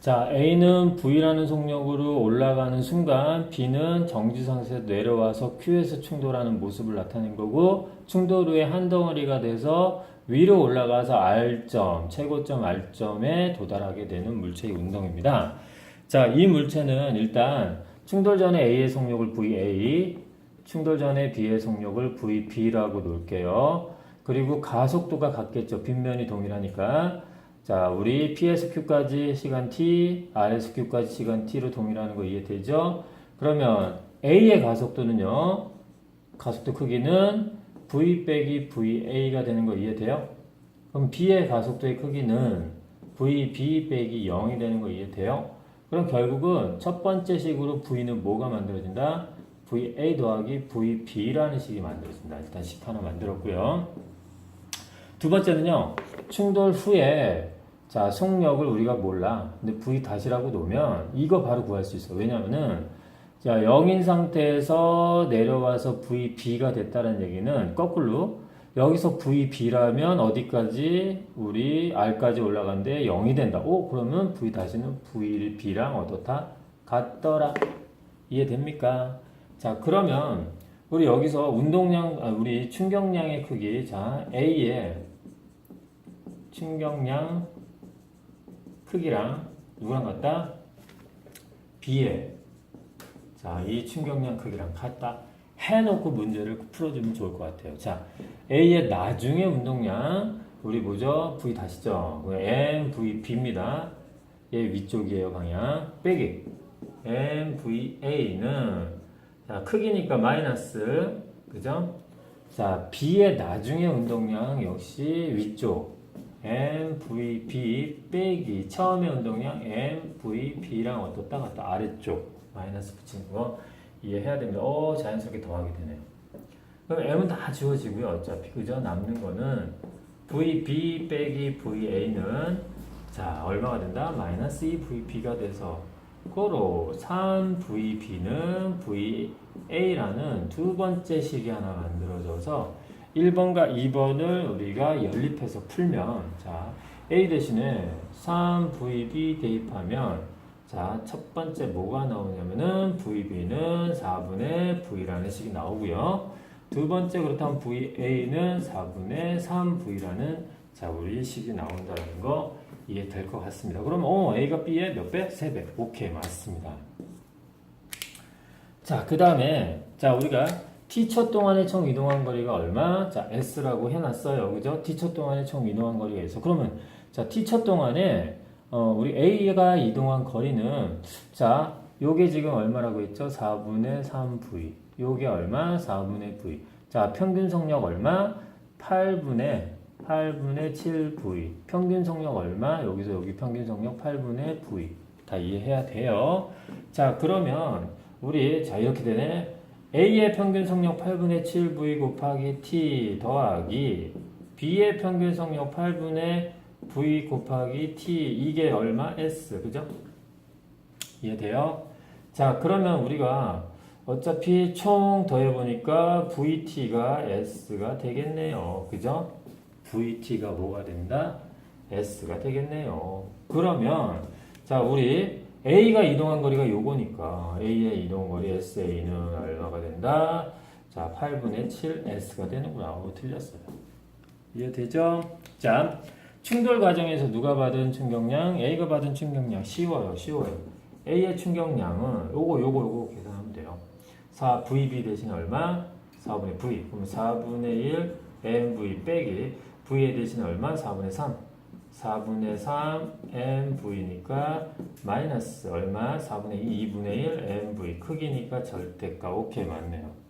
자, A는 V라는 속력으로 올라가는 순간 B는 정지 상태에서 내려와서 Q에서 충돌하는 모습을 나타낸 거고 충돌 후에 한 덩어리가 돼서 위로 올라가서 R점, 최고점 R점에 도달하게 되는 물체의 운동입니다. 자, 이 물체는 일단 충돌 전에 A의 속력을 VA, 충돌 전에 B의 속력을 VB라고 놓을게요. 그리고 가속도가 같겠죠. 빗면이 동일하니까. 자, 우리 P에서 Q까지 시간 T, R에서 Q까지 시간 T로 동일하는 거 이해되죠? 그러면 A의 가속도는요, 가속도 크기는 V 빼기 VA가 되는 거 이해돼요? 그럼 B의 가속도의 크기는 VB 빼기 0이 되는 거 이해돼요? 그럼 결국은 첫 번째 식으로 V는 뭐가 만들어진다? VA 더하기 VB라는 식이 만들어진다. 일단 식 하나 만들었고요. 두 번째는요, 충돌 후에 자, 속력을 우리가 몰라. 근데 V 다시라고 놓으면 이거 바로 구할 수 있어. 왜냐면은 자, 0인 상태에서 내려와서 VB가 됐다는 얘기는 거꾸로 여기서 VB라면 어디까지 우리 R까지 올라간데 0이 된다. 오, 그러면 V 다시는 VB랑 어떻다? 같더라. 이해됩니까? 자, 그러면 우리 여기서 운동량, 아, 우리 충격량의 크기, 자, A의 충격량 크기랑 누구랑 같다? B의 자, 이 충격량 크기랑 같다. 해놓고 문제를 풀어주면 좋을 것 같아요. 자, A의 나중에 운동량 우리 뭐죠? V 다시죠? MVB입니다. 얘 위쪽이에요, 방향. 빼기 MVA는 자, 크기니까 마이너스 그죠? 자, B의 나중에 운동량 역시 위쪽 MVB 빼기 처음에 운동량 MVB랑 어떻다 같다 아래쪽 마이너스 붙이는 거 이해해야 됩니다. 어 자연스럽게 더하게 되네요. 그럼 M은 다 지워지고요. 어차피 그죠? 남는 거는 VB 빼기 VA는 자 얼마가 된다? 마이너스 2VB가 돼서 고로 3VB는 VA라는 두 번째 식이 하나 만들어져서 1번과 2번을 우리가 연립해서 풀면 자 A 대신에 3VB 대입하면 자 첫 번째 뭐가 나오냐면은 VB는 4분의 V라는 식이 나오고요. 두 번째 그렇다면 VA는 4분의 3V라는 자 우리 식이 나온다는 거 이해될 것 같습니다. 그럼 어 A가 B의 몇 배? 3배. 오케이 맞습니다. 자 그 다음에 자 우리가 t초 동안의 총 이동한 거리가 얼마? 자, s라고 해놨어요. 그죠? t초 동안의 총 이동한 거리가 있어. 그러면, 자, t초 동안에, 어, 우리 a가 이동한 거리는, 자, 요게 지금 얼마라고 했죠? 4분의 3v. 요게 얼마? 4분의 v. 자, 평균 속력 얼마? 8분의, 8분의 7v. 평균 속력 얼마? 여기서 여기 평균 속력 8분의 v. 다 이해해야 돼요. 자, 그러면, 우리, 자, 이렇게 되네. A의 평균 속력 8분의 7V 곱하기 T 더하기 B의 평균 속력 8분의 V 곱하기 T 이게 얼마? S 그죠? 이해돼요? 자 그러면 우리가 어차피 총 더해보니까 VT가 S가 되겠네요 그죠? VT가 뭐가 된다? S가 되겠네요 그러면 자 우리 A가 이동한 거리가 요거니까 A의 이동 거리 SA는 얼마가 된다? 자, 8분의 7 S가 되는구나. 오, 틀렸어요. 이해되죠? 자, 충돌 과정에서 누가 받은 충격량? A가 받은 충격량 쉬워요. 쉬워요. A의 충격량은 요거 요거 요거 계산하면 돼요. 4 VB 대신 얼마? 4분의 V. 그럼 4분의 1 MV 빼기 V에 대신 얼마? 4분의 3. 4분의 3 MV니까 마이너스 얼마? 4분의 2, 2분의 1 MV 크기니까 절대가 오케이 맞네요.